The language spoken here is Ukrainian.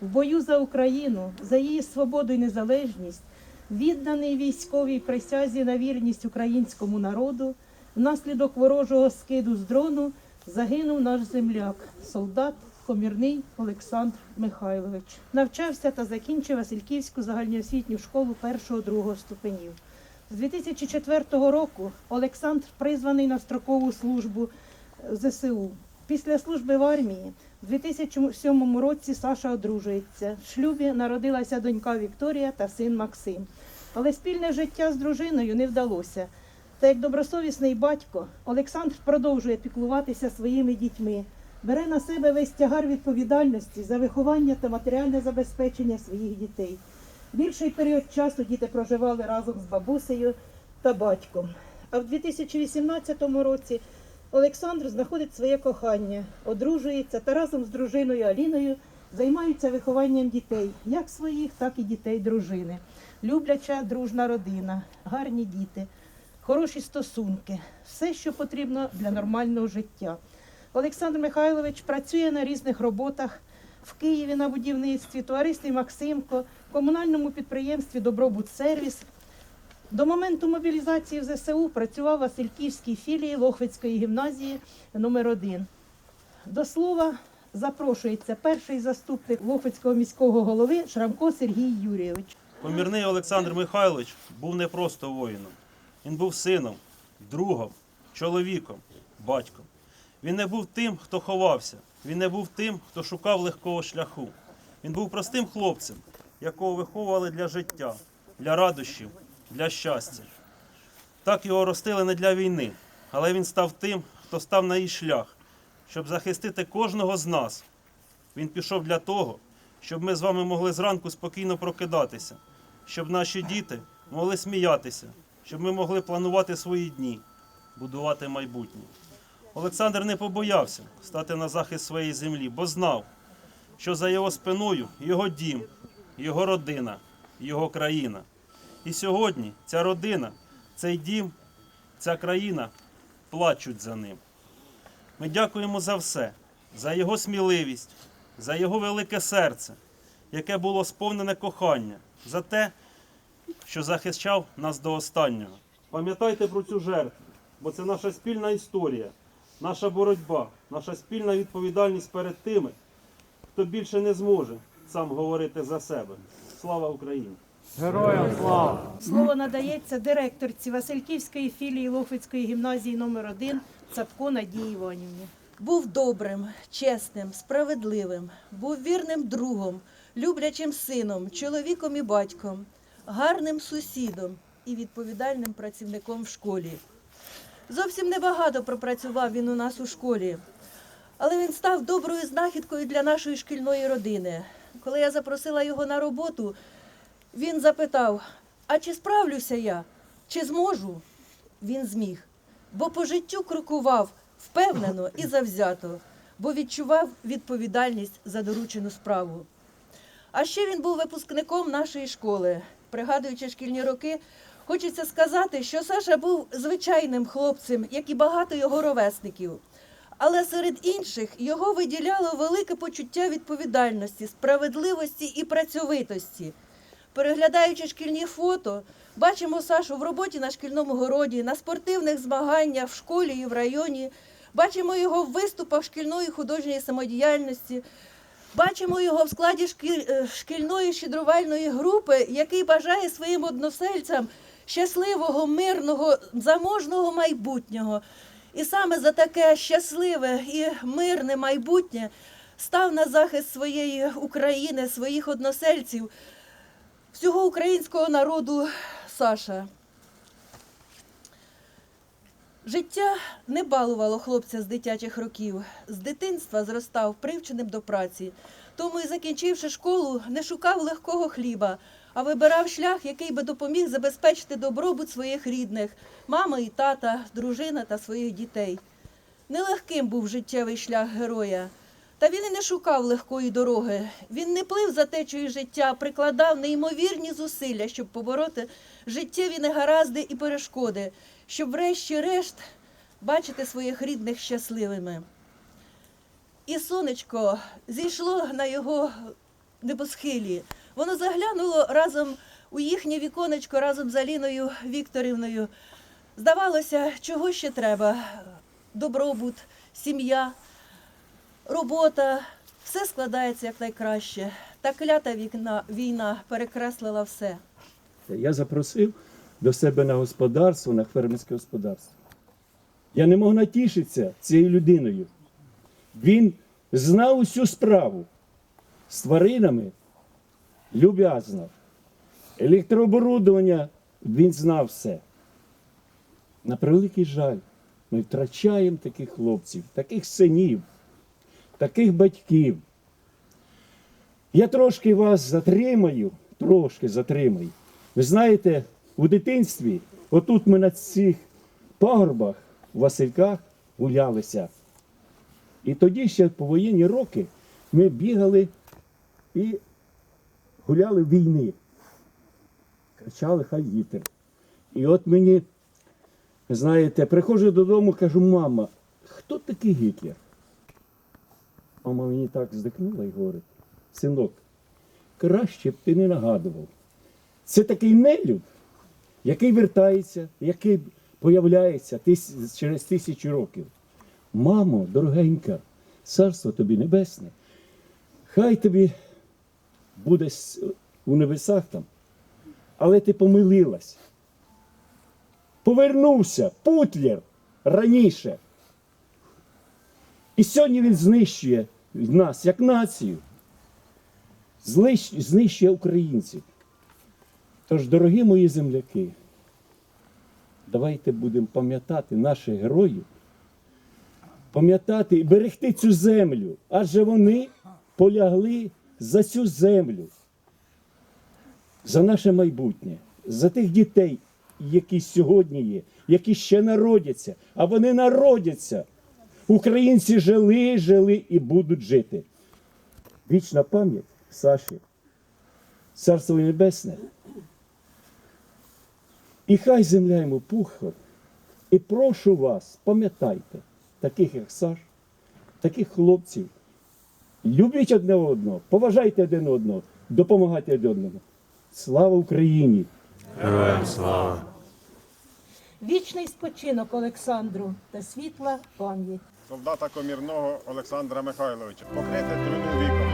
бою за Україну, за її свободу і незалежність, відданий військовій присязі на вірність українському народу, внаслідок ворожого скиду з дрону загинув наш земляк, солдат Комірний Олександр Михайлович. Навчався та закінчив Васильківську загальноосвітню школу першого-другого ступенів. З 2004 року Олександр призваний на строкову службу ЗСУ. Після служби в армії у 2007 році Саша одружується. В шлюбі народилася донька Вікторія та син Максим. Але спільне життя з дружиною не вдалося. Та як добросовісний батько, Олександр продовжує піклуватися своїми дітьми, бере на себе весь тягар відповідальності за виховання та матеріальне забезпечення своїх дітей. Більший період часу діти проживали разом з бабусею та батьком. А в 2018 році Олександр знаходить своє кохання, одружується та разом з дружиною Аліною займаються вихованням дітей, як своїх, так і дітей дружини. Любляча дружна родина, гарні діти, хороші стосунки, все, що потрібно для нормального життя. Олександр Михайлович працює на різних роботах в Києві на будівництві, товаристві Максимко, комунальному підприємстві Добробут Сервіс. До моменту мобілізації в ЗСУ працював в Васильківській філії Лохвицької гімназії номер 1 До слова, запрошується перший заступник Лохвицького міського голови Шрамко Сергій Юрійович. Помірний Олександр Михайлович був не просто воїном. Він був сином, другом, чоловіком, батьком. Він не був тим, хто ховався. Він не був тим, хто шукав легкого шляху. Він був простим хлопцем, якого виховували для життя, для радощів, для щастя. Так його ростили не для війни, але він став тим, хто став на її шлях, щоб захистити кожного з нас. Він пішов для того, щоб ми з вами могли зранку спокійно прокидатися, щоб наші діти могли сміятися, щоб ми могли планувати свої дні, будувати майбутнє. Олександр не побоявся стати на захист своєї землі, бо знав, що за його спиною його дім, його родина, його країна. І сьогодні ця родина, цей дім, ця країна плачуть за ним. Ми дякуємо за все, за його сміливість, за його велике серце, яке було сповнене кохання, за те, що захищав нас до останнього. Пам'ятайте про цю жертву, бо це наша спільна історія, наша боротьба, наша спільна відповідальність перед тими, хто більше не зможе сам говорити за себе. Слава Україні! Героям слава! Слово надається директорці Васильківської філії Лохвицької гімназії номер 1 Цапко Надії Іванівні. Був добрим, чесним, справедливим, був вірним другом, люблячим сином, чоловіком і батьком, гарним сусідом і відповідальним працівником в школі. Зовсім небагато пропрацював він у нас у школі, але він став доброю знахідкою для нашої шкільної родини. Коли я запросила його на роботу, він запитав: а чи справлюся я, чи зможу? Він зміг, бо по життю крокував впевнено і завзято, бо відчував відповідальність за доручену справу. А ще він був випускником нашої школи. Пригадуючи шкільні роки, хочеться сказати, що Саша був звичайним хлопцем, як і багато його ровесників. Але серед інших його виділяло велике почуття відповідальності, справедливості і працьовитості. Переглядаючи шкільні фото, бачимо Сашу в роботі на шкільному городі, на спортивних змаганнях в школі і в районі. Бачимо його в виступах шкільної художньої самодіяльності. Бачимо його в складі е, шкільної щедрувальної групи, який бажає своїм односельцям щасливого, мирного, заможного майбутнього. І саме за таке щасливе і мирне майбутнє став на захист своєї України, своїх односельців, всього українського народу Саша. Життя не балувало хлопця з дитячих років. З дитинства зростав привченим до праці. Тому і закінчивши школу, не шукав легкого хліба, а вибирав шлях, який би допоміг забезпечити добробут своїх рідних, мами і тата, дружина та своїх дітей. Нелегким був життєвий шлях героя. Та він і не шукав легкої дороги. Він не плив за течею життя, прикладав неймовірні зусилля, щоб побороти життєві негаразди і перешкоди, щоб врешті-решт бачити своїх рідних щасливими. І сонечко зійшло на його небосхилі. Воно заглянуло разом у їхнє віконечко разом з Аліною Вікторівною. Здавалося, чого ще треба? Добробут, сім'я, робота. Все складається якнайкраще. Та клята вікна, війна перекреслила все. Я запросив до себе на господарство, на фермерське господарство. Я не мог натішитися цією людиною. Він знав усю справу. З тваринами любя знав. Електрооборудовання він знав все. На превеликий жаль, ми втрачаємо таких хлопців, таких синів, таких батьків. Я трошки вас затримаю, трошки затримаю. Ви знаєте, у дитинстві, отут ми на цих пагорбах, у Васильках гулялися. І тоді ще по воєнні роки ми бігали і гуляли в війни. Кричали хай вітер. І от мені, знаєте, приходжу додому, кажу, мама, хто такий Гітлер? Мама мені так здихнула і говорить, синок, краще б ти не нагадував. Це такий нелюд, який вертається, який появляється через тисячу років. Мамо, дорогенька, царство тобі небесне, хай тобі буде у небесах там, але ти помилилась. Повернувся Путлер раніше. І сьогодні він знищує нас як націю, знищує українців. Тож, дорогі мої земляки, давайте будемо пам'ятати наших героїв, пам'ятати і берегти цю землю, адже вони полягли за цю землю, за наше майбутнє, за тих дітей, які сьогодні є, які ще народяться, а вони народяться. Українці жили, жили і будуть жити. Вічна пам'ять Саші, Царство Небесне. І хай земля йому пухом. І прошу вас, пам'ятайте, таких як Саш, таких хлопців. Любіть одне одного, поважайте один одного, допомагайте один одному. Слава Україні! Героям слава! Вічний спочинок Олександру та світла пам'ять. Солдата комірного Олександра Михайловича, покрити труну віку